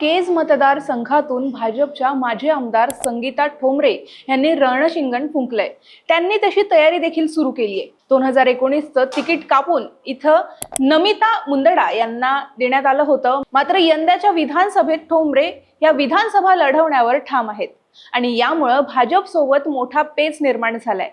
केज मतदारसंघातून भाजपच्या माजी आमदार संगीता ठोंबरे यांनी रणशिंगण फुंकलंय. त्यांनी तशी तयारी देखील सुरू केली आहे दोन हजार एकोणीसचं तिकीट कापून इथं नमिता मुंदडा यांना देण्यात आलं होतं. मात्र यंदाच्या विधानसभेत ठोंबरे या विधानसभा लढवण्यावर ठाम आहेत. आणि यामुळं भाजप सोबत मोठा पेच निर्माण झालाय.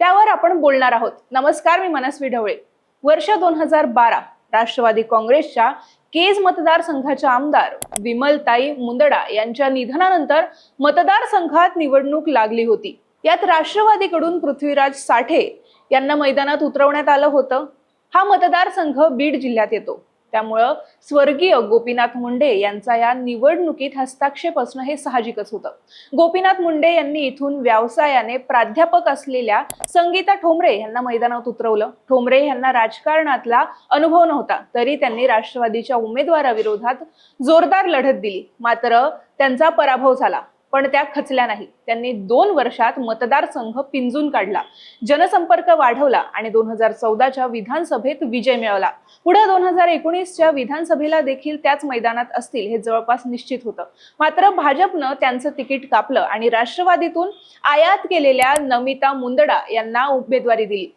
त्यावर आपण बोलणार आहोत. नमस्कार मी मनस्वी ढवळे. वर्ष दोन हजार बारा राष्ट्रवादी काँग्रेसच्या केज मतदारसंघाच्या आमदार विमलताई मुंदडा यांच्या निधनानंतर मतदारसंघात निवडणूक लागली होती. यात राष्ट्रवादीकडून पृथ्वीराज साठे यांना मैदानात उतरवण्यात आलं होतं. हा मतदारसंघ बीड जिल्ह्यात येतो. त्यामुळं स्वर्गीय गोपीनाथ मुंडे यांचा या निवडणुकीत हस्ताक्षेप असणं हे साहजिकच होतं. गोपीनाथ मुंडे यांनी इथून व्यवसायाने प्राध्यापक असलेल्या संगीता ठोंबरे यांना मैदानात उतरवलं. ठोंबरे यांना राजकारणातला अनुभव नव्हता तरी त्यांनी राष्ट्रवादीच्या उमेदवाराविरोधात जोरदार लढत दिली. मात्र त्यांचा पराभव झाला. पण त्या खचल्या नाही. त्यांनी दोन वर्षात मतदारसंघ पिंजून काढला. जनसंपर्क वाढवला आणि दोन हजार चौदाच्या विधानसभेत विजय मिळवला. पुढे दोन हजार एकोणीसच्या विधानसभेला देखील त्याच मैदानात असतील हे जवळपास निश्चित होतं. मात्र भाजपनं त्यांचं तिकीट कापलं आणि राष्ट्रवादीतून आयात केलेल्या नमिता मुंदडा यांना उमेदवारी दिली.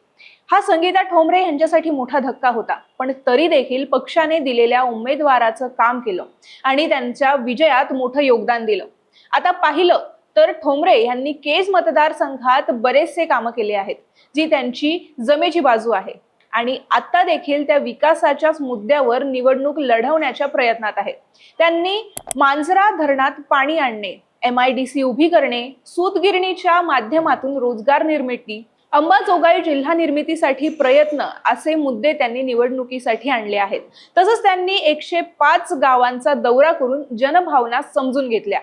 हा संगीता ठोंबरे यांच्यासाठी मोठा धक्का होता पण तरी देखील पक्षाने दिलेल्या उमेदवाराचं काम केलं आणि त्यांच्या विजयात मोठं योगदान दिलं. आता पाहिलं तर ठोंबरे यांनी केज मतदारसंघात बरेचसे कामं केले आहेत जी त्यांची जमेची बाजू आहे. आणि आता देखील त्या विकासाच्याच मुद्द्यावर निवडणूक लढवण्याच्या प्रयत्नात आहे त्यांनी मांजरा धरणात पाणी आणणे एम आय डी सी उभी करणे सूतगिरणीच्या माध्यमातून रोजगार निर्मिती अंबाजोगाई जिल्हा निर्मितीसाठी प्रयत्न असे मुद्दे त्यांनी निवडणुकीसाठी आणले आहेत. तसंच त्यांनी एकशे पाच गावांचा दौरा करून जनभावना समजून घेतल्या.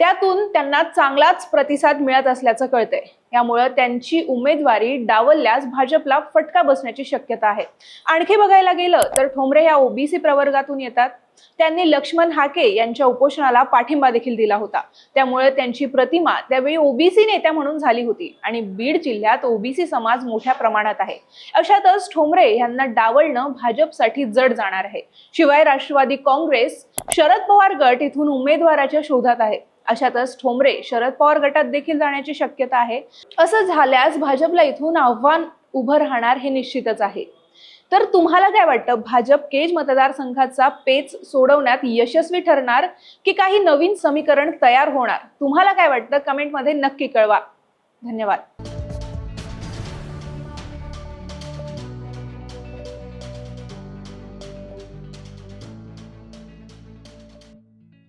त्यातून त्यांना चांगलाच प्रतिसाद मिळत असल्याचं कळतंय. यामुळं त्यांची उमेदवारी डावलल्यास भाजपला फटका बसण्याची शक्यता आहे. आणखी बघायला गेलं तर ठोंबरे या ओबीसी प्रवर्गातून येतात. त्यांनी लक्ष्मण हाके यांच्या उपोषणाला पाठिंबा देखील दिला होता. त्यामुळे त्यांची प्रतिमा त्यावेळी ओबीसी नेत्या म्हणून झाली होती. आणि बीड जिल्ह्यात ओबीसी समाज मोठ्या प्रमाणात आहे. अशातच ठोंबरे यांना डावलणं भाजपसाठी जड जाणार आहे. शिवाय राष्ट्रवादी काँग्रेस शरद पवार गट इथून उमेदवाराच्या शोधात आहे. अशातच ठोंबरे शरद पवार गटात देखील जाण्याची शक्यता आहे. असं झाल्यास भाजपला इथून आव्हान उभं राहणार हे निश्चितच आहे. तर तुम्हाला काय वाटतं भाजप केज मतदारसंघाचा पेच सोडवण्यात यशस्वी ठरणार की काही नवीन समीकरण तयार होणार? तुम्हाला काय वाटतं? कमेंटमध्ये नक्की कळवा. धन्यवाद.